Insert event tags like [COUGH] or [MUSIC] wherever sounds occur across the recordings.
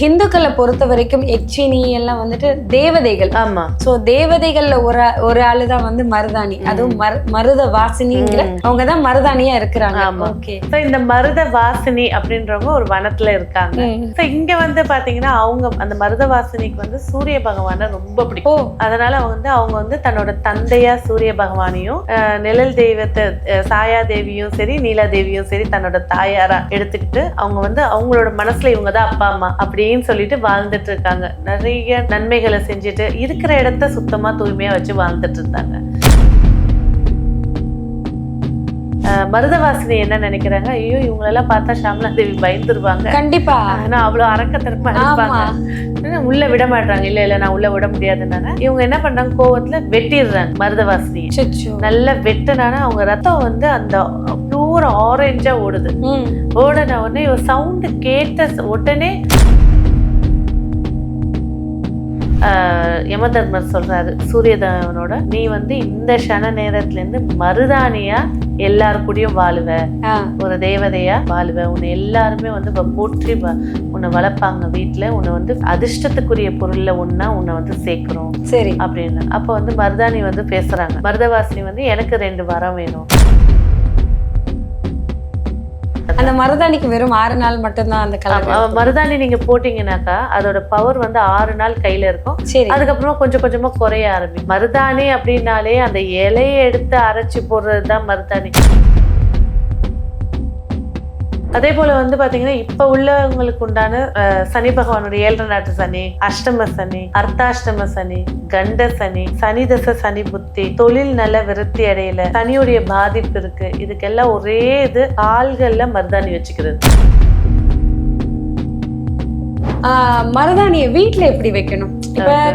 ஹிந்துக்களை பொறுத்த வரைக்கும் எச்சினி எல்லாம் வந்துட்டு தேவதைகள். ஆமா. சோ தேவதைகள்ல ஒரு ஒரு ஆளு தான் வந்து மருதாணி. அதுவும் மரு- மருத வாசினிங்கிற அவங்க தான் மருதாணியா இருக்கிறாங்க. ஓகே இந்த மருத வாசினி அப்படின்றவங்க ஒரு வனத்துல இருக்காங்க. இங்க வந்து பாத்தீங்கன்னா அவங்க அந்த மருத வாசினிக்கு வந்து சூரிய பகவானை ரொம்ப பிடிக்கும். அதனால வந்து அவங்க வந்து தன்னோட தந்தையா சூரிய பகவானையும் நிழல் தெய்வத்தை சாயா தேவியும் சரி நீலா தேவியும் சரி தன்னோட தாயாரா எடுத்துக்கிட்டு அவங்க வந்து அவங்களோட மனசுல இவங்க தான் அப்பா அம்மா அப்படின்னு சொல்லிட்டு வாழ்ந்துட்டு இருக்காங்க. நிறைய நன்மைகளை செஞ்சுட்டு இருக்கிற இடத்த சுத்தமா தூய்மையா வச்சு வாழ்ந்துட்டு இருந்தாங்க. மருதவாசினி என்ன நினைக்கிறாங்க? ஐயோ இவங்களெல்லாம் பார்த்தா ஷாமலா தேவி பயந்துருவாங்க. கண்டிப்பா. ஆனா அவ்வளவு இருப்பாங்க. ஆனா உள்ள விட மாட்டாங்க இல்ல இல்ல நான் உள்ள விட முடியாதுன்னாங்க. இவங்க என்ன பண்றாங்க? கோவத்துல வெட்டிடுறாங்க மருதவாசினியை. அச்சச்சோ. நல்லா வெட்டுனானா அவங்க ரத்தம் வந்து அந்த பியூர் ஆரஞ்சா ஓடுது. ஓடின உடனே சவுண்டு கேட்ட உடனே யமதர்மர் சொல்றாரு சூரியதேவனோட நீ வந்து இந்த க்ஷண நேரத்துல இருந்து மருதாணியா எல்லாரு கூடயும் வாழுவ. ஒரு தேவதையா வாழுவ. உன்னை எல்லாருமே வந்து போற்றி உன்னை வளர்ப்பாங்க வீட்டுல உன்னை வந்து அதிர்ஷ்டத்துக்குரிய பொருள்ல ஒன்னா உன்னை வந்து சேர்க்கிறோம் சரி. அப்படின்னு. அப்ப வந்து மருதாணி வந்து பேசுறாங்க. மருதவாசினி வந்து எனக்கு ரெண்டு வரம் வேணும். அந்த மருதாணிக்கு வெறும் ஆறு நாள் மட்டும்தான் அந்த கலர் மருதாணி நீங்க போட்டீங்கன்னாக்கா அதோட பவர் வந்து ஆறு நாள் கையில இருக்கும். சரி. அதுக்கப்புறம் கொஞ்சம் கொஞ்சமா குறைய ஆரம்பிக்கும். மருதாணி அப்படின்னாலே அந்த இலையை எடுத்து அரைச்சு போடுறது தான் மருதாணி. அதே போல வந்து பாத்தீங்கன்னா இப்ப உள்ளவங்களுக்கு உண்டான அஹ், சனி பகவானுடைய ஏழரை நாட்டு சனி அஷ்டம சனி அர்த்தாஷ்டம சனி கண்ட சனி சனி தச சனி புத்தி தொழில் நல்ல விருத்தி அடையில சனியுடைய பாதிப்பு இருக்கு. இதுக்கெல்லாம் ஒரே இது கால்கள்ல மருதாணி வச்சுக்கிறது. மருதாணியை வீட்ல எப்படி வைக்கணும்? இப்ப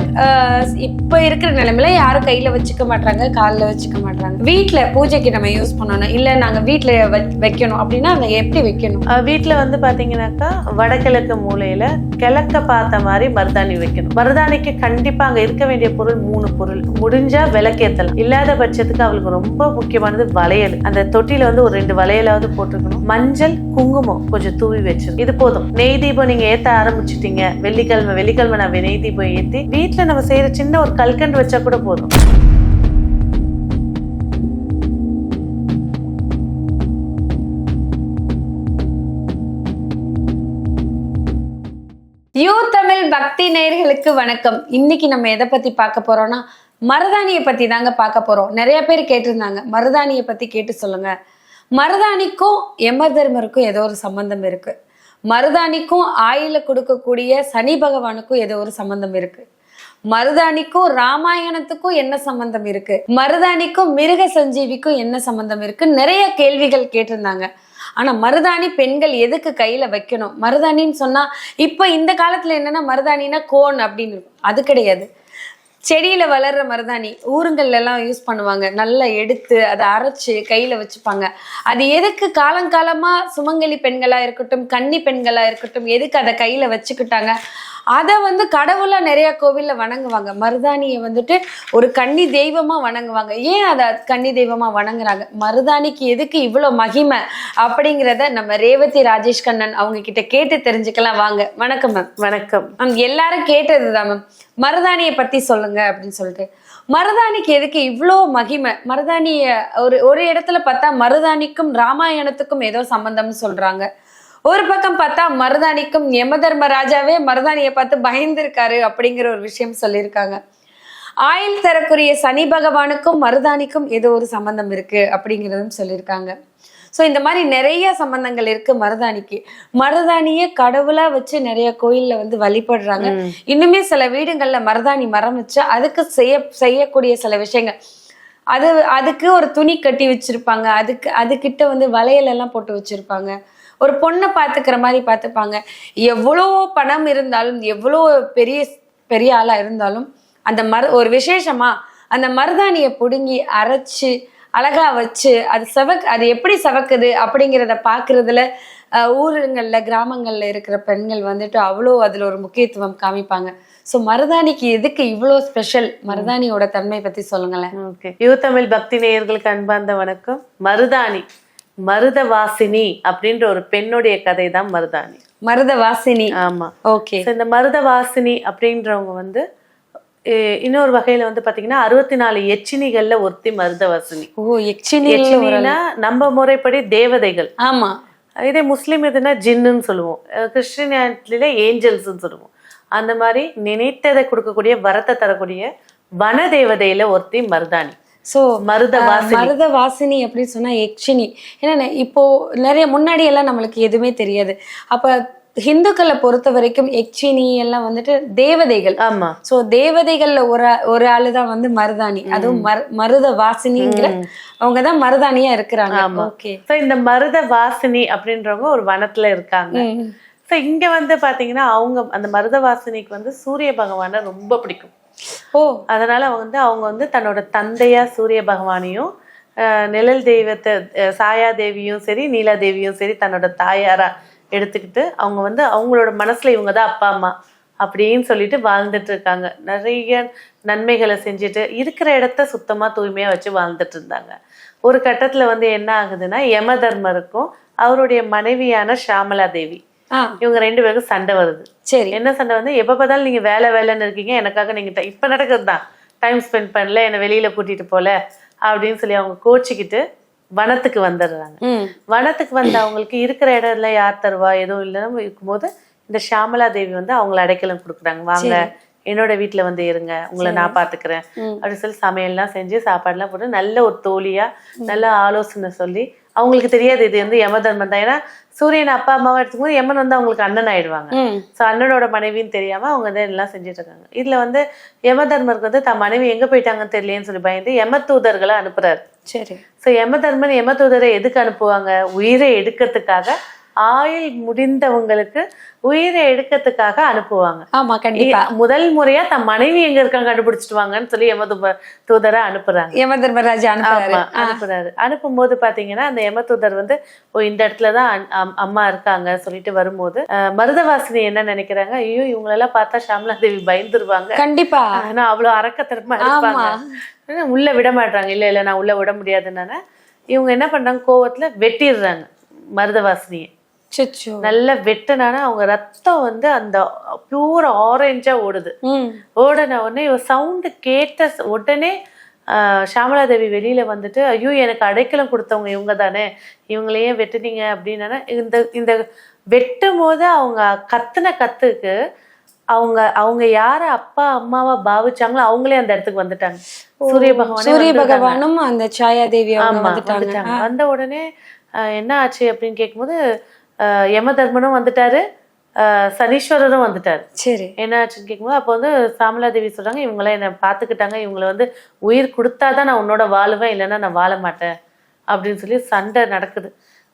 இப்ப இருக்கிற நிலைமையில யாரும் கையில வச்சுக்க மாட்டாங்க கால்ல வச்சுக்க மாட்டாங்க வீட்ல பூஜைக்கு நம்ம யூஸ் பண்ணணும். இல்ல நாங்க வீட்ல வ- வைக்கணும் அப்படின்னா அதை எப்படி வைக்கணும்? வீட்ல வந்து பாத்தீங்கன்னாக்கா வடகிழக்கு மூலையில கிழக்க பார்த்த மாதிரி மருதாணி வைக்கணும். மருதாணிக்கு கண்டிப்பா அங்க இருக்க வேண்டிய பொருள் மூணு பொருள். முடிஞ்சா விளக்கேத்தலாம் இல்லாத பட்சத்துக்கு அவளுக்கு ரொம்ப முக்கியமானது வளையல். அந்த தொட்டில வந்து ஒரு ரெண்டு வளையலாவது போட்டுக்கணும். மஞ்சள் குங்குமம் கொஞ்சம் தூவி வச்சிரு. இது போதும். நெய் தீபம் நீங்க ஏத்த ஆரம்பிச்சிட்டீங்க வெள்ளிக்கிழமை வெள்ளிக்கிழமை நான் நெய் போய் ஏத்தி வீட்டில் நம்ம செய்யற சின்ன ஒரு கல்கண்டு வச்சா கூட போதும். யூ தமிழ் பக்தி நேயர்களுக்கு வணக்கம். இன்னைக்கு நம்ம எதை பத்தி பார்க்க போறோம்னா மருதாணியை பத்தி தாங்க பார்க்க போறோம். நிறைய பேர் கேட்டிருந்தாங்க. மருதாணியை பத்தி கேட்டு சொல்லுங்க. மருதாணிக்கும் யம தர்மருக்கும் ஏதோ ஒரு சம்பந்தம் இருக்கு. மருதாணிக்கும் ஆயில கொடுக்கக்கூடிய சனி பகவானுக்கும் ஏதோ ஒரு சம்பந்தம் இருக்கு. மருதாணிக்கும் ராமாயணத்துக்கும் என்ன சம்பந்தம் இருக்கு? மருதாணிக்கும் மிருக சஞ்சீவிக்கும் என்ன சம்பந்தம் இருக்கு? நிறைய கேள்விகள் கேட்டிருந்தாங்க. ஆனா மருதாணி பெண்கள் எதுக்கு கையில வைக்கணும்? மருதாணின்னு சொன்னா இப்ப இந்த காலத்துல என்னன்னா மருதாணினா கோன் அப்படின்னு இருக்கும். அது கிடையாது. செடியில வளர்ற மருதாணி ஊருங்கள்ல எல்லாம் யூஸ் பண்ணுவாங்க. நல்லா எடுத்து அதை அரைச்சு கையில வச்சுப்பாங்க. அது எதுக்கு காலங்காலமா சுமங்கலி பெண்களா இருக்கட்டும் கன்னி பெண்களா இருக்கட்டும் எதுக்கு அதை கையில வச்சுக்கிட்டாங்க? அதை வந்து கடவுளா நிறைய கோவில்ல வணங்குவாங்க. மருதாணியை வந்துட்டு ஒரு கன்னி தெய்வமா வணங்குவாங்க. ஏன் அதை கன்னி தெய்வமா வணங்குறாங்க? மருதாணிக்கு எதுக்கு இவ்வளவு மகிமை? அப்படிங்கிறத நம்ம ரேவதி ராஜேஷ் கண்ணன் அவங்க கிட்ட கேட்டு தெரிஞ்சுக்கலாம். வாங்க. வணக்கம் மேம் வணக்கம். மேம் எல்லாரும் கேட்டதுதான் மேம் மருதாணியை பத்தி சொல்லுங்க அப்படின்னு சொல்லிட்டு. மருதாணிக்கு எதுக்கு இவ்வளோ மகிமை? மருதாணிய ஒரு ஒரு இடத்துல பார்த்தா மருதாணிக்கும் ராமாயணத்துக்கும் ஏதோ சம்பந்தம்னு சொல்றாங்க. ஒரு பக்கம் பார்த்தா மருதாணிக்கும் யமதர்மராஜாவே மருதாணியை பார்த்து பயந்துருக்காரு அப்படிங்கிற ஒரு விஷயம் சொல்லியிருக்காங்க. ஆயில் தரக்குரிய சனி பகவானுக்கும் மருதாணிக்கும் ஏதோ ஒரு சம்பந்தம் இருக்கு அப்படிங்கிறதும் சொல்லியிருக்காங்க. ஸோ இந்த மாதிரி நிறைய சம்பந்தங்கள் இருக்கு மருதாணிக்கு. மருதாணியை கடவுளா வச்சு நிறைய கோயில்ல வந்து வழிபடுறாங்க. இன்னுமே சில வீடுகள்ல மருதாணி மரம் வச்சு அதுக்கு செய்ய செய்யக்கூடிய சில விஷயங்கள். அது அதுக்கு ஒரு துணி கட்டி வச்சிருப்பாங்க. அதுக்கு அதுகிட்ட வந்து வளையல் எல்லாம் போட்டு வச்சிருப்பாங்க. ஒரு பொண்ணை பார்த்துக்கிற மாதிரி பார்த்துப்பாங்க. எவ்வளோ பணம் இருந்தாலும் எவ்வளோ பெரிய பெரிய ஆளாக இருந்தாலும் அந்த மரு ஒரு விசேஷமா அந்த மருதாணியை பிடுங்கி அரைச்சு அழகா வச்சு அது செவக் அது எப்படி செவக்குது அப்படிங்கிறத பார்க்குறதுல ஊருங்களில் ஊருங்கள்ல கிராமங்கள்ல இருக்கிற பெண்கள் வந்துட்டு அவ்வளோ அதுல ஒரு முக்கியத்துவம் காமிப்பாங்க. ஸோ மருதாணிக்கு எதுக்கு இவ்வளோ ஸ்பெஷல் மருதாணியோட தன்மை பத்தி சொல்லுங்களேன். ஓகே. யூ தமிழ் பக்தி நேயர்களுக்கு அன்பார்ந்த வணக்கம். மருதாணி. மருதவாசினி அப்படின்ற ஒரு பெண்ணுடைய கதை தான் மருதாணி. மருத வாசினி ஆமா. ஓகே. இந்த மருத வாசினி அப்படின்றவங்க வந்து இன்னொரு வகையில வந்து பாத்தீங்கன்னா அறுபத்தி நாலு எச்சினிகள்ல ஒருத்தி மருத வாசினி ஓ எச்சினினா நம்ம முறைப்படி தேவதைகள். ஆமா. இதே முஸ்லீம் எதுனா ஜின்னுன்னு சொல்லுவோம். அஹ் கிறிஸ்டியானிட்டியில ஏஞ்சல்ஸ்ன்னு சொல்லுவோம். அந்த மாதிரி நினைத்ததை கொடுக்கக்கூடிய வரத்தை தரக்கூடிய வன தேவதையில ஒருத்தி மருதாணி. சோ மருத மருத வாசினி அப்படின்னு சொன்னா யக்ஷினி ஏன்னா இப்போ நிறைய முன்னாடி எல்லாம் நம்மளுக்கு எதுவுமே தெரியாது. அப்ப ஹிந்துக்களை பொறுத்த வரைக்கும் யக்ஷினி எல்லாம் வந்துட்டு தேவதைகள். ஆமா. சோ தேவதைகள்ல ஒரு ஒரு ஆளு தான் வந்து மருதாணி. அதுவும் மரு- மருத வாசினிங்கிற அவங்க தான் மருதாணியா இருக்கிறாங்க. ஓகே So, இந்த மருத வாசினி அப்படின்றவங்க ஒரு வனத்துல இருக்காங்க. ஸோ இங்க வந்து பாத்தீங்கன்னா அவங்க அந்த மருத வாசினிக்கு வந்து சூரிய பகவானை ரொம்ப பிடிக்கும். ஓ. அதனால வந்து அவங்க வந்து தன்னோட தந்தையா சூரிய பகவானையும் நிழல் தெய்வத்தை சாயா தேவியும் சரி நீலா தேவியும் சரி தன்னோட தாயாரா எடுத்துக்கிட்டு அவங்க வந்து அவங்களோட மனசுல இவங்க தான் அப்பா அம்மா அப்படின்னு சொல்லிட்டு வாழ்ந்துட்டு இருக்காங்க. நிறைய நன்மைகளை செஞ்சுட்டு இருக்கிற இடத்த சுத்தமா தூய்மையா வச்சு வாழ்ந்துட்டு இருந்தாங்க. ஒரு கட்டத்துல வந்து என்ன ஆகுதுன்னா யம தர்மருக்கும் அவருடைய மனைவியான ஷாமலா தேவி. இவங்க ரெண்டு பேருக்கும் சண்டை வருது. சரி. என்ன சண்டை வந்து எப்ப பார்த்தாலும் நீங்க வேலை வேலைன்னு இருக்கீங்க. எனக்காக நீங்க இப்ப நடக்கிறது தான் டைம் ஸ்பெண்ட் பண்ணல என்னை வெளியில கூட்டிட்டு போல அப்படின்னு சொல்லி அவங்க கோச்சிக்கிட்டு வனத்துக்கு வந்துடுறாங்க. வனத்துக்கு வந்த அவங்களுக்கு இருக்கிற இடம்ல யார் தருவா எதுவும் இல்லைன்னு இருக்கும்போது இந்த ஷியாமலா தேவி வந்து அவங்கள அடைக்கலம் கொடுக்குறாங்க. வாங்க என்னோட வீட்டுல வந்து இருங்க உங்களை நான் பாத்துக்கிறேன் அப்படின்னு சொல்லி சமையல்லாம் செஞ்சு சாப்பாடுலாம் போட்டு நல்ல ஒரு தோழியா நல்ல ஆலோசனை சொல்லி அவங்களுக்கு தெரியாது இது வந்து யம தர்மம் தான். ஏன்னா சூரியன் அப்பா அம்மாவா எடுத்துக்கும்போது யமன் வந்து அவங்களுக்கு அண்ணன் ஆயிடுவாங்க. ஸோ அண்ணனோட மனைவின்னு தெரியாம அவங்க வந்து எல்லாம் செஞ்சுட்டு இருக்காங்க இதுல வந்து யம தர்மருக்கு வந்து தன் மனைவி எங்க போயிட்டாங்கன்னு தெரியலையேன்னு சொல்லி பயந்து யம தூதர்களை அனுப்புறாரு. சரி. ஸோ யம தர்மன் யம தூதரை எதுக்கு அனுப்புவாங்க? உயிரை எடுக்கிறதுக்காக ஆயுள் முடிந்தவங்களுக்கு உயிரை எடுக்கிறதுக்காக அனுப்புவாங்க. ஆமா கண்டிப்பா. முதல் முறையா தன் மனைவி எங்க இருக்காங்க கண்டுபிடிச்சிட்டு வாங்கன்னு சொல்லி யம தூதரை அனுப்புறாங்க. யம தர்மராஜா அனுப்புறாரு. அனுப்புறாரு. அனுப்பும்போது பாத்தீங்கன்னா அந்த யமதூதர் வந்து ஓ இந்த இடத்துலதான் அம்மா இருக்காங்க சொல்லிட்டு வரும்போது மருதவாசினி என்ன நினைக்கிறாங்க ஐயோ இவங்களெல்லாம் பார்த்தா ஷாமலா தேவி பயந்துருவாங்க. கண்டிப்பா. ஆனா அவ்வளவு அரக்கத்தனமா இருப்பாங்க. உள்ள விட மாட்டாங்க இல்ல இல்ல நான் உள்ள விட முடியாதுன்னு இவங்க என்ன பண்றாங்க கோவத்துல வெட்டிடுறாங்க மருதவாசினியை. நல்லா வெட்டினானா அவங்க ரத்தம் வந்து அந்த பியூர் ஆரஞ்சா ஓடுது. ஓடன உடனே இவ சவுண்டு கேட்ட உடனே ஷாமலா தேவி வெளியில வந்துட்டு ஐயோ எனக்கு அடைக்கலம் கொடுத்தவங்க இவங்க தானே. இவங்களையே வெட்டுனீங்க? அப்படின்னா இந்த இந்த வெட்டும் போது அவங்க கத்துன கத்துக்கு அவங்க அவங்க யார அப்பா அம்மாவா பாவிச்சாங்களோ அவங்களே அந்த இடத்துக்கு வந்துட்டாங்க. சூரிய பகவானே சூரிய. பகவானும் அந்த சாயா தேவி வந்துட்டாங்க. வந்த உடனே என்ன ஆச்சு அப்படின்னு கேட்கும்போது ஆஹ், யம தர்மனும் வந்துட்டாரு சனீஸ்வரரும் வந்துட்டாரு. சரி. என்ன ஆச்சுன்னு கேட்கும்போது அப்போ வந்து சாமலா தேவி சொல்றாங்க இவங்களாம் என்னை பார்த்துக்கிட்டாங்க. இவங்களை வந்து உயிர் கொடுத்தாதான் நான் உன்னோட வாழுவேன். இல்லைன்னா நான் வாழ மாட்டேன். அப்படின்னு சொல்லி சண்டை நடக்குது.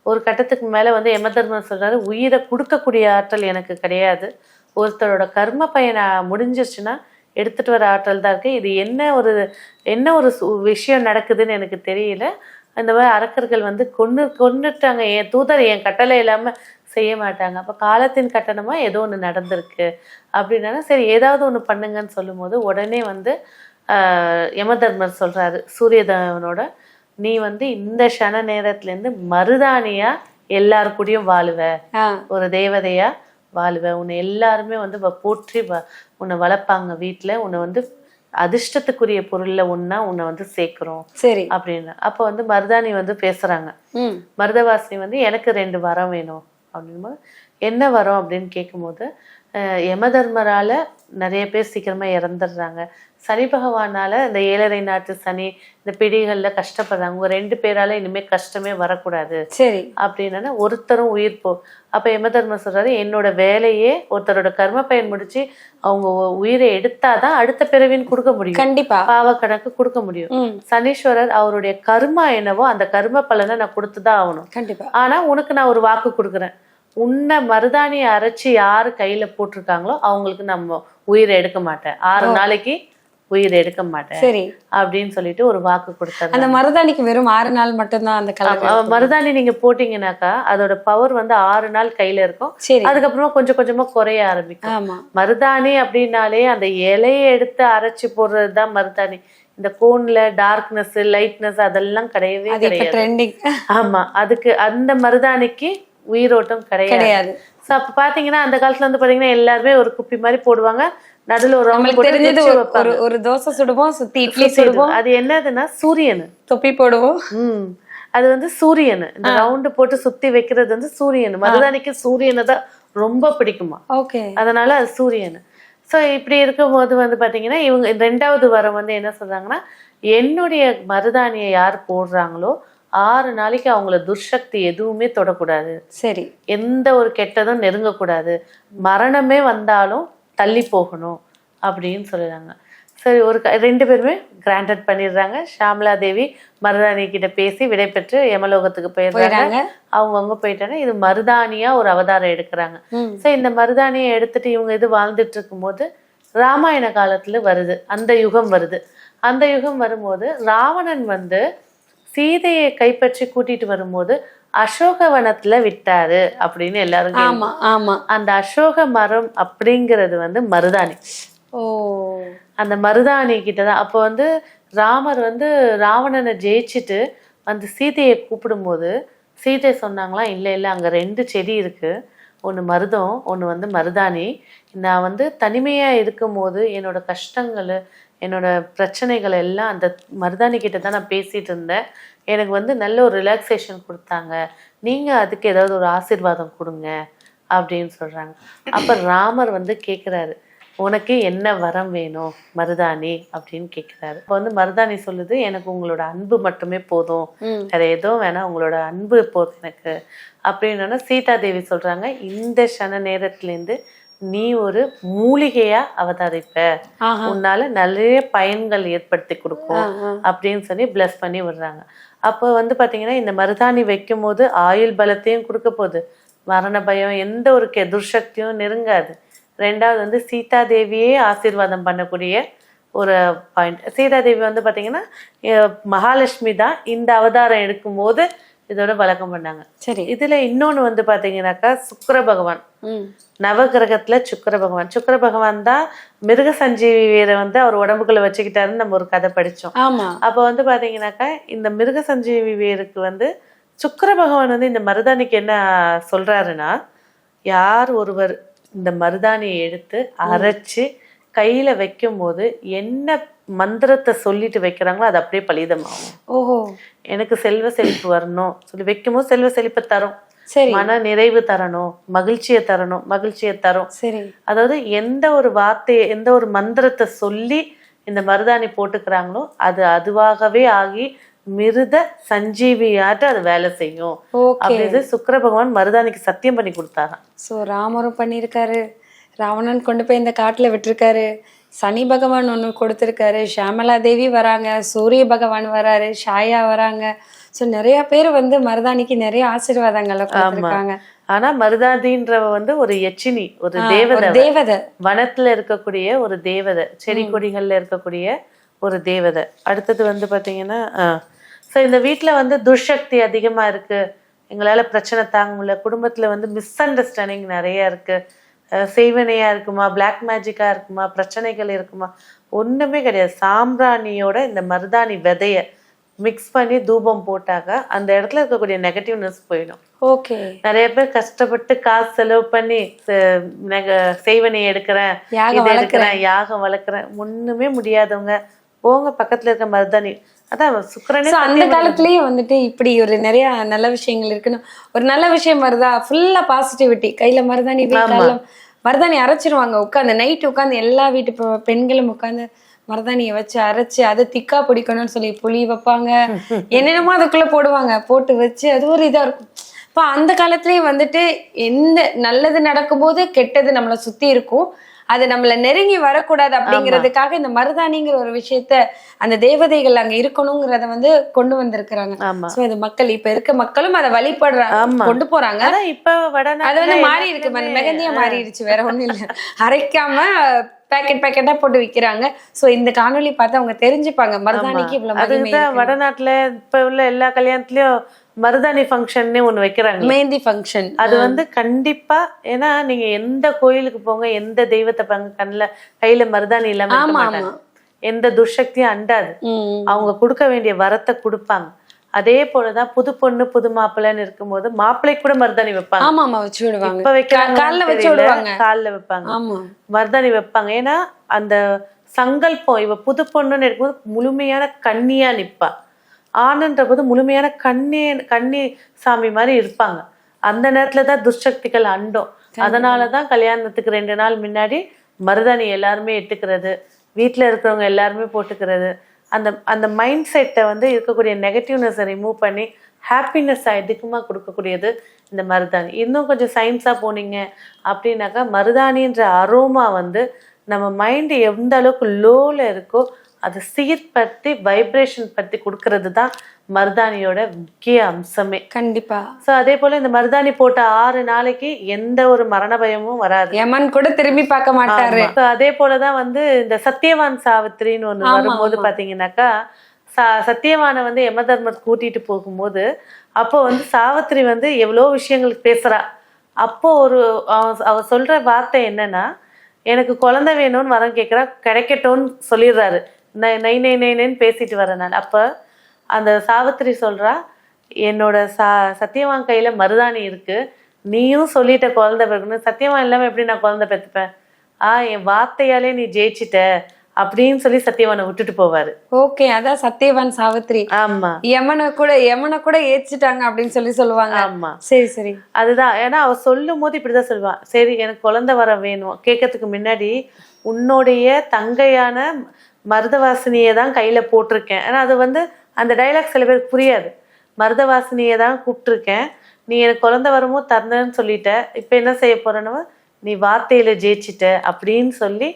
ஒரு கட்டத்துக்கு மேல வந்து யமதர்மன் சொல்றாரு உயிரை கொடுக்கக்கூடிய ஆற்றல் எனக்கு கிடையாது. ஒருத்தரோட கர்ம பயனை முடிஞ்சிருச்சுன்னா எடுத்துட்டு வர ஆற்றல் தான் இருக்கு. இது என்ன ஒரு என்ன ஒரு விஷயம் நடக்குதுன்னு எனக்கு தெரியல. அந்த மாதிரி அரக்கர்கள் வந்து கொன்னு கொன்னுட்டாங்க. என் தூதர் என் கட்டளை இல்லாம செய்ய மாட்டாங்க. அப்ப காலத்தின் கட்டணமா ஏதோ ஒண்ணு நடந்திருக்கு. அப்படின்னா சரி ஏதாவது ஒண்ணு பண்ணுங்கன்னு சொல்லும்போது உடனே வந்து யமதர்மர் சொல்றாரு. சூரியதேவனோட நீ வந்து இந்த க்ஷண நேரத்துல இருந்து மருதாணியா எல்லாரு கூடயும் வாழுவ. ஒரு தேவதையா வாழுவ. உன்னை எல்லாருமே வந்து போற்றி உன்னை வளர்ப்பாங்க வீட்டுல உன்னை வந்து அதிர்ஷ்டத்துக்குரிய பொருள்ல ஒண்ணா உன்னை வந்து சேர்க்கிறோம் சரி. அப்படின்னு. அப்ப வந்து மருதாணி வந்து பேசுறாங்க. மருதவாசினி வந்து எனக்கு ரெண்டு வரம் வேணும். அப்படின்போது என்ன வரம் அப்படின்னு கேட்கும்போது யமதர்மரால நிறைய பேர் சீக்கிரமா இறந்துடுறாங்க. சனி பகவானால இந்த ஏழரை நாட்டு சனி இந்த பிடிகள்ல கஷ்டப்படுறாங்க. உங்க ரெண்டு பேரால இனிமே கஷ்டமே வரக்கூடாது. சரி. அப்படின்னா ஒருத்தரும் உயிர் போ. அப்ப யமதர்மர் சொல்றாரு என்னோட வேலையே ஒருத்தரோட கர்ம பயன் முடிச்சு அவங்க உயிரை எடுத்தாதான் அடுத்த பிறவின்னு கொடுக்க முடியும். கண்டிப்பா. பாவ கணக்கு கொடுக்க முடியும். சனீஸ்வரர் அவருடைய கர்மா என்னவோ அந்த கர்ம பலனை நான் கொடுத்துதான் ஆகணும். கண்டிப்பா. ஆனா உனக்கு நான் ஒரு வாக்கு கொடுக்குறேன். உன்னை மருதாணியை அரைச்சு யாரு கையில போட்டிருக்காங்களோ அவங்களுக்கு நம்ம உயிரை எடுக்க மாட்டேன். ஆறு நாளைக்கு உயிரை எடுக்க மாட்டேன் சரி. அப்படின்னு சொல்லிட்டு ஒரு வாக்கு கொடுத்தாங்க. அந்த மருதாணிக்கு வெறும் ஆறு நாள் மட்டும்தான் அந்த கலர் மருதாணி நீங்க போட்டீங்கன்னாக்கா அதோட பவர் வந்து ஆறு நாள் கையில இருக்கும். அதுக்கப்புறமா கொஞ்சம் கொஞ்சமா குறைய ஆரம்பிக்கும். மருதாணி அப்படின்னாலே அந்த இலையை எடுத்து அரைச்சு போடுறதுதான் மருதாணி. இந்த கோன்ல டார்க்னஸ் லைட்னஸ் அதெல்லாம் கிடையவே கிடையாது. ஆமா அதுக்கு அந்த மருதாணிக்கு உயிரோட்டம் கிடையாது. ஸோ அப்போ பார்த்தீங்கன்னா அந்த காலத்துல வந்து பார்த்தீங்கன்னா எல்லாருமே ஒரு குப்பி மாதிரி போடுவாங்க. நடுவில் ஒரு நம்மளுக்கு தெரிஞ்சது ஒரு-. ஒரு தோசை சுடுவோம் சுத்தி இட்லி சுடுவோம். அது என்னதுன்னா சூரியன். தொப்பி போடுவோம். ம். அது வந்து சூரியன். இந்த ரவுண்டு போட்டு சுத்தி வைக்கிறது வந்து சூரியன். மருதாணிக்கு சூரியனை தான் ரொம்ப பிடிக்குமா. ஓகே. அதனால அது சூரியன். ஸோ இப்படி இருக்கும்போது வந்து பாத்தீங்கன்னா இவங்க ரெண்டாவது வாரம் வந்து என்ன சொல்றாங்கன்னா என்னுடைய மருதாணியை யார் போடுறாங்களோ ஆறு நாளைக்கு அவங்கள துர்சக்தி எதுவுமே தொடக்கூடாது. சரி. எந்த ஒரு கெட்டதும் நெருங்கக்கூடாது. மரணமே வந்தாலும் தள்ளி போகணும் அப்படின்னு சொல்லுறாங்க சரி ஒரு ரெண்டு பேருமே கிராண்டட் பண்ணிடுறாங்க. ஷாம்லா தேவி மருதாணி கிட்ட பேசி விடை பெற்று யமலோகத்துக்கு போயிடுறாங்க. அவங்கவுங்க போயிட்டாங்க. இது மருதாணியா ஒரு அவதாரம் எடுக்கிறாங்க. ஸோ இந்த மருதாணியை எடுத்துட்டு இவங்க இது வாழ்ந்துட்டு இருக்கும்போது ராமாயண காலத்துல வருது. அந்த யுகம் வருது. அந்த யுகம் வரும்போது ராவணன் வந்து சீதையை கைப்பற்றி கூட்டிட்டு வரும்போது அசோகவனத்துல விட்டாரு அப்படின்னு எல்லாரும் ஆமா ஆமா. அந்த அசோக மரம் அப்படிங்கிறது வந்து மருதாணி. ஓ. அந்த மருதாணி கிட்ட தான் அப்போ வந்து ராமர் வந்து ராவணனை ஜெயிச்சுட்டு அந்த சீதையை கூப்பிடும்போது சீதை சொன்னாங்களாம் இல்லை இல்லை அங்கே ரெண்டு செடி இருக்கு. ஒன்று மருதம் ஒன்று வந்து மருதாணி. நான் வந்து தனிமையாக இருக்கும்போது என்னோட கஷ்டங்கள் என்னோட பிரச்சனைகள் எல்லாம் அந்த மருதாணி கிட்ட தான் நான் பேசிட்டு இருந்தேன். எனக்கு வந்து நல்ல ஒரு ரிலாக்ஸேஷன் கொடுத்தாங்க. நீங்கள் அதுக்கு ஏதாவது ஒரு ஆசீர்வாதம் கொடுங்க அப்படின்னு சொல்கிறாங்க அப்போ ராமர் வந்து கேட்குறாரு உனக்கு என்ன வரம் வேணும் மருதாணி? அப்படின்னு கேட்குறாரு இப்போ வந்து மருதாணி சொல்லுது எனக்கு உங்களோட அன்பு மட்டுமே போதும். வேற எதுவும் வேணாம். உங்களோட அன்பு போதும் எனக்கு. அப்படின்னா சீதா தேவி சொல்றாங்க இந்த க்ஷண நேரத்திலேருந்து நீ ஒரு மூலிகையா அவதரிப்ப. உன்னால நிறைய பயன்கள் ஏற்படுத்தி கொடுக்கும். அப்படின்னு சொல்லி பிளஸ் பண்ணி விடுறாங்க. அப்போ வந்து பாத்தீங்கன்னா இந்த மருதாணி வைக்கும் போது ஆயுள் பலத்தையும் கொடுக்க போகுது. மரண பயம் எந்த ஒரு கெ- துர்சக்தியும் நெருங்காது. ரெண்டாவது வந்து சீதா தேவியே ஆசீர்வாதம் பண்ணக்கூடிய ஒரு பாயிண்ட் சீதா தேவி வந்து பாத்தீங்கன்னா மகாலட்சுமி தான் இந்த அவதாரம் எடுக்கும்போது இதோட வழக்கம் பண்ணாங்க. சரி. இதுல இன்னொன்னு வந்து பாத்தீங்கன்னாக்கா சுக்கிர பகவான். நவகிரகத்துல சுக்கிர பகவான். சுக்கிர பகவான் தான் மிருக சஞ்சீவி வீரை வந்து அவர் உடம்புக்குள்ள வச்சுக்கிட்டாருன்னு நம்ம ஒரு கதை படிச்சோம். ஆமா. அப்போ வந்து பாத்தீங்கன்னாக்கா இந்த மிருக சஞ்சீவி வீருக்கு வந்து சுக்கிர பகவான் வந்து இந்த மருதாணிக்கு என்ன சொல்றாருன்னா யார் ஒருவர் இந்த மருதாணியை எடுத்து அரைச்சு கையில வைக்கும்போது என்ன மந்திரத்தை சொல்லிட்டு வைக்கிறாங்களோ அது அப்படியே பலிதமாகும். ஓஹோ. எனக்கு செல்வ செழிப்பு வரணும். சொல்லி வைக்கும்போது செல்வ செழிப்பை தரும். மன நிறைவு தரணும். மகிழ்ச்சியை தரணும். மகிழ்ச்சியை தரும். சரி. அதாவது எந்த ஒரு வார்த்தையை எந்த ஒரு மந்திரத்தை சொல்லி இந்த மருதாணி போட்டுக்கிறாங்களோ அது அதுவாகவே ஆகி மிருத சஞ்சீவியாட்ட அது வேலை செய்யும். அப்படின்னு சுக்கிர பகவான் மருதாணிக்கு சத்தியம் பண்ணி கொடுத்தாராம். ஸோ ராமரும் பண்ணியிருக்காரு. ராவணன் கொண்டு போய் இந்த காட்டுல விட்டிருக்காரு. சனி பகவான் ஒன்று கொடுத்துருக்காரு. ஷியாமலா தேவி வராங்க. சூரிய பகவான் வராரு. ஷாயா வராங்க. ஸோ நிறைய பேர் வந்து மருதாணிக்கு நிறைய ஆசீர்வாதங்களை கொடுத்துருக்காங்க. ஆனா மருதாதின்றவ வந்து ஒரு எச்சினி ஒரு தேவதை தேவதை. வனத்துல இருக்கக்கூடிய ஒரு தேவதை. செடி கொடிகள்ல இருக்கக்கூடிய ஒரு தேவதை. அடுத்தது வந்து பாத்தீங்கன்னா ஸோ இந்த வீட்ல வந்து துர்சக்தி அதிகமா இருக்கு. எங்களால பிரச்சனை தாங்க முடியல. குடும்பத்துல வந்து மிஸ் அண்டர்ஸ்டாண்டிங் நிறைய இருக்கு. அஹ் செய்வனையா இருக்குமா பிளாக் மேஜிக்கா இருக்குமா பிரச்சனைகள் இருக்குமா ஒண்ணுமே கிடையாது. சாம்பிராணியோட இந்த மருதாணி விதைய மிக்ஸ் பண்ணி தூபம் போட்டாக்க அந்த இடத்துல இருக்கக்கூடிய நெகட்டிவ்னஸ் போயிடும். ஓகே. நிறைய பேர் கஷ்டப்பட்டு காசு செலவு பண்ணி செய்வனை எடுக்கிறேன் இதை எடுக்கிறேன் யாகம் வளர்க்குறேன். ஒண்ணுமே முடியாதவங்க போங்க பக்கத்துல இருக்க மருதாணி அதான் சுக்கரனே அந்த காலத்துலயே வந்துட்டு இப்படி ஒரு நிறைய நல்ல விஷயங்கள் இருக்குன்னு ஒரு நல்ல விஷயம் வருதா? ஃபுல்லா பாசிட்டிவிட்டி கையில மருதாணி மருதாணி அரைச்சிருவாங்க. உட்காந்து நைட் உட்காந்து எல்லா வீட்டு பெண்களும் உட்காந்து மருதாணியை வச்சு அரைச்சு அதை திக்கா பிடிக்கணும்னு சொல்லி புளி வைப்பாங்க. [LAUGHS] என்னென்னமோ அதுக்குள்ள போடுவாங்க. போட்டு வச்சு அது ஒரு இதா இருக்கும். இப்போ அந்த காலத்துலயே வந்துட்டு எந்த நல்லது நடக்கும்போது கெட்டது நம்மளை சுத்தி இருக்கும். அது நம்மள நெருங்கி வரக்கூடாது அப்படிங்கிறதுக்காக இந்த மருதாணிங்கிற ஒரு விஷயத்த அந்த தேவதைகள் அங்க இருக்கணுங்கிறத வந்து கொண்டு வந்திருக்கிறாங்க. சோ இது மக்கள் இப்ப இருக்க மக்களும் அதை வழிபடுறாங்க. கொண்டு போறாங்க. இப்ப அது வந்து மாறி இருக்கு. மெகந்தியா மாறிடுச்சு. வேற ஒண்ணும் இல்ல. அரைக்காம பேக்கெட் பேக்கெட்டா போட்டு விக்கிறாங்க. சோ இந்த காணொளி பார்த்து அவங்க தெரிஞ்சுப்பாங்க. மருதாணிக்கு இவ்வளவு. வடநாட்டுல இப்ப உள்ள எல்லா கல்யாணத்துலயும் மருதாணி ஃபங்க்ஷன்னே ஒண்ணு வைக்கிறாங்க மெஹந்தி ஃபங்க்ஷன் அது வந்து கண்டிப்பா ஏன்னா நீங்க எந்த கோயிலுக்கு போங்க எந்த தெய்வத்தை பாங்க கண்ணுல கையில மருதாணி இல்லாம இருக்க ஆமா, மாட்டாங்க. எந்த துர்சக்தியும் அண்டாது. அவங்க கொடுக்க வேண்டிய வரத்தை கொடுப்பாங்க. அதே போலதான் புது பொண்ணு புது மாப்பிள்ளைன்னு இருக்கும்போது மாப்பிள்ளை கூட மருதாணி வைப்பாங்க. ஆமா ஆமா வச்சு விடுவாங்க. இப்ப வைக்கிறாங்க கால்ல வச்சு விடுவாங்க. கால்ல வைப்பாங்க. ஆமா. மருதாணி வைப்பாங்க. ஏன்னா அந்த சங்கல்பம் இவ புது பொண்ணுன்னு இருக்கும்போது முழுமையான கன்னியா நிப்பா. ஆணுன்ற போது முழுமையான கண்ணி கன்னி சாமி மாதிரி இருப்பாங்க. அந்த நேரத்துல தான் துர்சக்திகள் அண்டும். அதனாலதான் கல்யாணத்துக்கு ரெண்டு நாள் முன்னாடி மருதாணி எல்லாருமே இட்டுக்கிறது வீட்ல இருக்கிறவங்க எல்லாருமே போட்டுக்கிறது. அந்த அந்த மைண்ட் செட்டை வந்து இருக்கக்கூடிய நெகட்டிவ்னஸை ரிமூவ் பண்ணி ஹாப்பினஸ் அதிகமாக கொடுக்கக்கூடியது இந்த மருதாணி. இன்னும் கொஞ்சம் சயின்ஸாக போனீங்க அப்படின்னாக்கா மருதாணின்ற அரோமா வந்து நம்ம மைண்டு எந்த அளவுக்கு லோவில் இருக்கோ அதை சீர்படுத்தி வைப்ரேஷன் படுத்தி கொடுக்கறது தான் மருதாணியோட முக்கிய அம்சமே. கண்டிப்பா. ஸோ அதே போல் இந்த மருதாணி போட்ட ஆறு நாளைக்கு எந்த ஒரு மரண பயமும் வராது. யமன் கூட திரும்பி பார்க்க மாட்டாரு. அதே போலதான் வந்து இந்த சத்தியவான் சாவித்திரின்னு ஒண்ணு வரும்போது. பாத்தீங்கன்னாக்கா ச- சத்தியவானை வந்து யமதர்மர் கூட்டிட்டு போகும்போது அப்போ வந்து சாவித்திரி வந்து எவ்வளோ விஷயங்களுக்கு பேசுறா. அப்போ ஒரு அவ சொல்ற வார்த்தை என்னன்னா எனக்கு குழந்தை வேணும்னு வரம் கேட்குறா கிடைக்கட்டும்னு சொல்லிடுறாரு. நை நை நை நைன்னு பேசிட்டு வரேன் நான். அப்போ அந்த சாவித்திரி சொல்றா என்னோட சா சத்தியவான் கையில மருதாணி இருக்கு. நீயும் சொல்லிட்ட குழந்தை பிறகுன்னு சத்தியவான் இல்லாம எப்படி நான் குழந்தை பெற்றுப்பேன்? ஆ என் வார்த்தையாலே நீ ஜெயிச்சிட்ட அப்படின்னு சொல்லி சத்தியவானை விட்டுட்டு போவாரு. ஓகே அதான் சத்யவான் சாவித்ரி ஆமா. யமனை கூட யமனை கூட ஏச்சிட்டாங்க அப்படின்னு சொல்லி சொல்லுவாங்க. ஆமா. சரி சரி. அதுதான். ஏன்னா அவ சொல்லும் போது இப்படிதான் சொல்லுவான் சரி எனக்கு குழந்தை வர வேணும். கேட்கறதுக்கு முன்னாடி உன்னுடைய தங்கையான மருதவாசினியை தான் கையில போட்டிருக்கேன். ஏன்னா அது வந்து அந்த டைலாக் சில பேருக்கு புரியாது. மருதவாசினியை தான் கூப்பிட்டுருக்கேன். நீ எனக்கு குழந்தை வரும்போது தந்தேன்னு சொல்லிட்ட. இப்போ என்ன செய்ய போறேன்னு நீ வார்த்தையில ஜெயிச்சிட்ட அப்படின்னு சொல்லி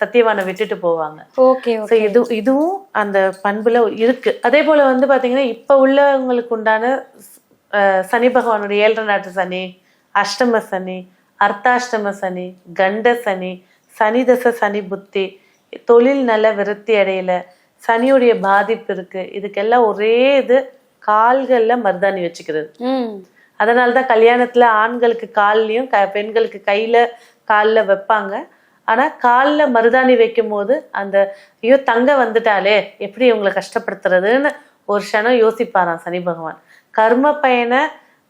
சத்தியவானை விட்டுட்டு போவாங்க. ஓகே ஸோ இது இதுவும் அந்த பண்புல இருக்கு. அதே போல வந்து பாத்தீங்கன்னா இப்ப உள்ளவங்களுக்கு உண்டான சனி பகவானுடைய ஏழரை நாட்டு சனி அஷ்டம சனி அர்த்தாஷ்டம சனி கண்ட சனி சனி தசை சனி புத்தி தொழில் நல்ல விருத்தி அடையல சனியுடைய பாதிப்பு இருக்கு இதுக்கெல்லாம் ஒரே இது கால்கள்ல மருதாணி வச்சுக்கிறது. அதனால தான் கல்யாணத்துல ஆண்களுக்கு கால்லயும் க பெண்களுக்கு கையில கால்ல வைப்பாங்க. ஆனா கால்ல மருதாணி வைக்கும் போது அந்த ஐயோ தங்க வந்துட்டாலே எப்படி இவங்களை கஷ்டப்படுத்துறதுன்னு ஒரு க்ஷணம் யோசிப்பாராம் சனி பகவான். கர்ம பயனை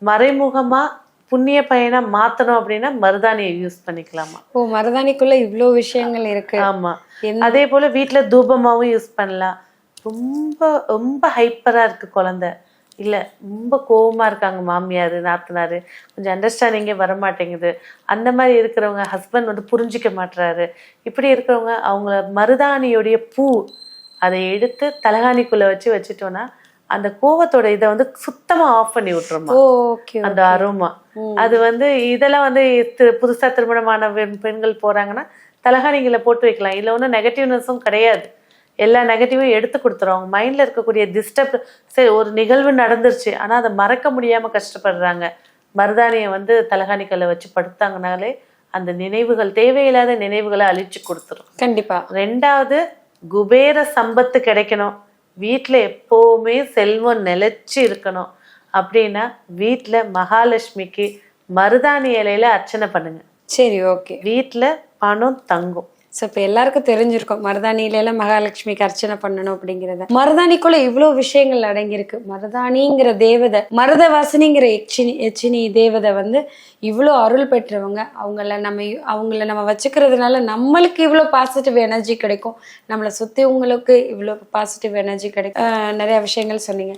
மறைமுகமா புண்ணிய பயனை மாத்தணும் அப்படின்னா மருதாணியை யூஸ் பண்ணிக்கலாமா. ஓ மருதாணிக்குள்ள இவ்ளோ விஷயங்கள் இருக்கு. ஆமா. அதே போல வீட்ல தூபமாவும் யூஸ் பண்ணலாம். ரொம்ப ரொம்ப ஹைப்பரா இருக்கு குழந்தை. இல்ல ரொம்ப கோவமா இருக்காங்க மாமியார் நாத்தனாரு. கொஞ்சம் அண்டர்ஸ்டாண்டிங்கே வர மாட்டேங்குது அந்த மாதிரி இருக்கிறவங்க ஹஸ்பண்ட் வந்து புரிஞ்சிக்க மாட்றாரு. இப்படி இருக்கிறவங்க அவங்கள மருதாணியுடைய பூ அதை எடுத்து தலகாணிக்குள்ள வச்சு வச்சுட்டோம்னா அந்த கோவத்தோட இதை வந்து சுத்தமா ஆஃப் பண்ணி விட்டுருமா. அந்த அருமா அது வந்து இதெல்லாம் வந்து புதுசா திருமணமான பெண்- பெண்கள் போறாங்கன்னா தலகாணிகளை போட்டு வைக்கலாம். இதுல ஒன்றும் நெகட்டிவ்னஸும் கிடையாது. எல்லா நெகட்டிவும் எடுத்து கொடுத்துரும். அவங்க மைண்ட்ல இருக்கக்கூடிய டிஸ்டர்ப் சரி ஒரு நிகழ்வு நடந்துருச்சு. ஆனா அதை மறக்க முடியாம கஷ்டப்படுறாங்க. மருதாணியை வந்து தலகாணிக்கல்ல வச்சு படுத்தாங்கனாலே அந்த நினைவுகள் தேவையில்லாத நினைவுகளை அழிச்சு கொடுத்துரும். கண்டிப்பா. ரெண்டாவது குபேர சம்பத்து கிடைக்கணும். வீட்டில் எப்போவுமே செல்வம் நிலைச்சு இருக்கணும். அப்படின்னா வீட்டில் மகாலட்சுமிக்கு மருதாணி இலையில அர்ச்சனை பண்ணுங்க. சரி ஓகே. வீட்டில் பணம் தங்கும். ஸோ இப்போ எல்லாருக்கும் தெரிஞ்சிருக்கும் மருதாணியில எல்லாம் மகாலட்சுமிக்கு அர்ச்சனை பண்ணணும் அப்படிங்கிறத. மருதாணிக்குள்ள இவ்வளோ விஷயங்கள் அடங்கியிருக்கு. மருதாணிங்கிற தேவதை மருதவாசினிங்கிற எச்சினி எச்சினி தேவதை வந்து இவ்வளோ அருள் பெற்றவங்க. அவங்கள நம்ம அவங்கள நம்ம வச்சுக்கிறதுனால நம்மளுக்கு இவ்வளோ பாசிட்டிவ் எனர்ஜி கிடைக்கும். நம்மளை சுற்றிவங்களுக்கு இவ்வளோ பாசிட்டிவ் எனர்ஜி கிடைக்கும். நிறைய விஷயங்கள் சொன்னீங்க.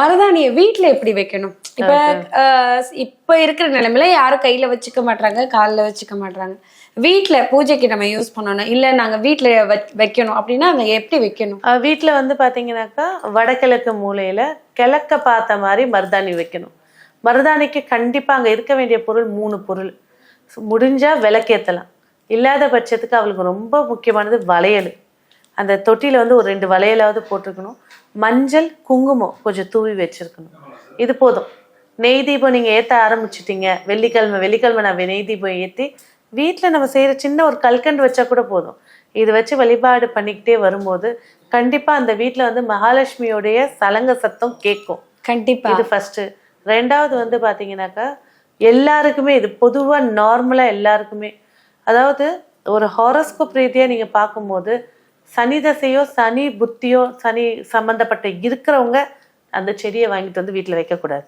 மருதாணியை வீட்டில் எப்படி வைக்கணும்? இப்போ இப்போ இருக்கிற நிலைமையில யாரும் கையில வச்சுக்க மாட்றாங்க காலில் வச்சுக்க மாட்றாங்க. வீட்டில் பூஜைக்கு நம்ம யூஸ் பண்ணணும். இல்லை நாங்கள் வீட்டில் வைக்கணும். அப்படின்னா அதை எப்படி வைக்கணும்? வீட்டில் வந்து பார்த்தீங்கன்னாக்கா வடகிழக்கு மூலையில் கிழக்க பார்த்த மாதிரி மருதாணி வைக்கணும். மருதாணிக்கு கண்டிப்பாக அங்கே இருக்க வேண்டிய பொருள் மூணு பொருள். முடிஞ்சால் விளக்கேற்றலாம் இல்லாத பட்சத்துக்கு அவளுக்கு ரொம்ப முக்கியமானது வளையல். அந்த தொட்டியில் வந்து ஒரு ரெண்டு வளையலாவது போட்டிருக்கணும். மஞ்சள் குங்குமம் கொஞ்சம் தூவி வச்சுருக்கணும். இது போதும். நெய் தீபம் நீங்கள் ஏற்ற ஆரம்பிச்சிட்டிங்க. வெள்ளிக்கிழமை வெள்ளிக்கிழமை நான் நெய் தீபம் ஏற்றி வீட்ல நம்ம செய்யற சின்ன ஒரு கல்கண்டு வச்சா கூட போதும். இது வச்சு வழிபாடு பண்ணிக்கிட்டே வரும்போது கண்டிப்பா அந்த வீட்ல வந்து மகாலட்சுமியோடைய சலங்க சத்தம் கேட்கும். கண்டிப்பா. இது ஃபர்ஸ்ட் ரெண்டாவது வந்து பாத்தீங்கன்னாக்கா எல்லாருக்குமே இது பொதுவா நார்மலா எல்லாருக்குமே. அதாவது ஒரு ஹாரோஸ்கோப் ரீதியா நீங்க பார்க்கும்போது சனி தசையோ சனி புத்தியோ சனி சம்பந்தப்பட்ட இருக்கிறவங்க அந்த செடியை வாங்கிட்டு வந்து வீட்டில் வைக்கக்கூடாது.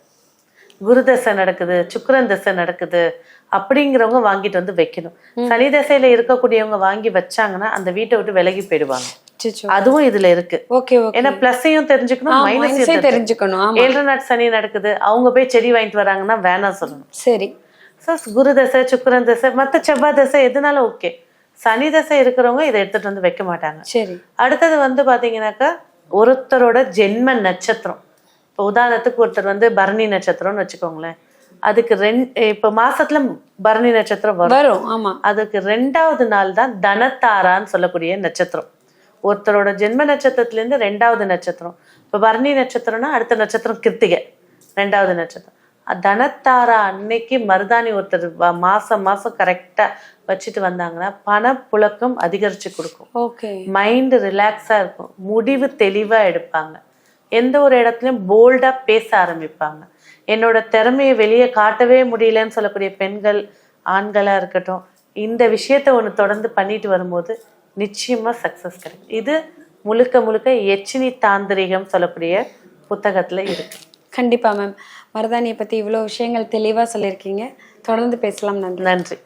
குரு தசை நடக்குது சுக்கிரன் தசை நடக்குது அப்படிங்கிறவங்க வாங்கிட்டு வந்து வைக்கணும். சனி தசையில இருக்கக்கூடியவங்க வாங்கி வச்சாங்கன்னா அந்த வீட்டை விட்டு விலகி போயிடுவாங்க. அதுவும் இதுல இருக்கு. ஓகே ஏன்னா பிளஸ்ஸையும் தெரிஞ்சுக்கணும் மைனஸே மைனஸையும் தெரிஞ்சுக்கணும். ஏழரை நாட் சனி நடக்குது அவங்க போய் செடி வாங்கிட்டு வராங்கன்னா வேணாம் சொல்லணும். சரி. ஸோ குரு தசை சுக்கிரன் தசை மற்ற செவ்வாய் தசை எதுனாலும் ஓகே சனி தசை இருக்கிறவங்க இதை எடுத்துட்டு வந்து வைக்க மாட்டாங்க. சரி. அடுத்தது வந்து பாத்தீங்கன்னாக்கா ஒருத்தரோட ஜென்ம நட்சத்திரம். இப்போ உதாரணத்துக்கு ஒருத்தர் வந்து பரணி நட்சத்திரம்னு வச்சுக்கோங்களேன். அதுக்கு ரெண்டு இப்போ மாசத்துல பரணி நட்சத்திரம் வரும். வரும் ஆமா. அதுக்கு ரெண்டாவது நாள் தான் தனத்தாரான்னு சொல்லக்கூடிய நட்சத்திரம். ஒருத்தரோட ஜென்ம நட்சத்திரத்துல இருந்து ரெண்டாவது நட்சத்திரம். இப்போ பரணி நட்சத்திரம்னா அடுத்த நட்சத்திரம் கிருத்திகை ரெண்டாவது நட்சத்திரம். தனத்தாரா அன்னைக்கு மருதாணி ஒருத்தர் மாசம் மாசம் கரெக்டா வச்சுட்டு வந்தாங்கன்னா பணப்புழக்கம் அதிகரிச்சு கொடுக்கும். ஓகே. மைண்டு ரிலாக்ஸா இருக்கும். முடிவு தெளிவா எடுப்பாங்க. எந்த ஒரு இடத்துலயும் போல்டா பேச ஆரம்பிப்பாங்க. என்னோட திறமையை வெளியே காட்டவே முடியலன்னு சொல்லக்கூடிய பெண்கள் ஆண்களா இருக்கட்டும் இந்த விஷயத்த ஒன்று தொடர்ந்து பண்ணிட்டு வரும்போது நிச்சயமா சக்சஸ் கிடைக்கும். இது முழுக்க முழுக்க எச்சினி தாந்திரிகம் சொல்லக்கூடிய புத்தகத்துல இருக்கு. கண்டிப்பா மேம் மருதாணியை பத்தி இவ்வளவு விஷயங்கள் தெளிவா சொல்லியிருக்கீங்க. தொடர்ந்து பேசலாம். நன்றி. நன்றி.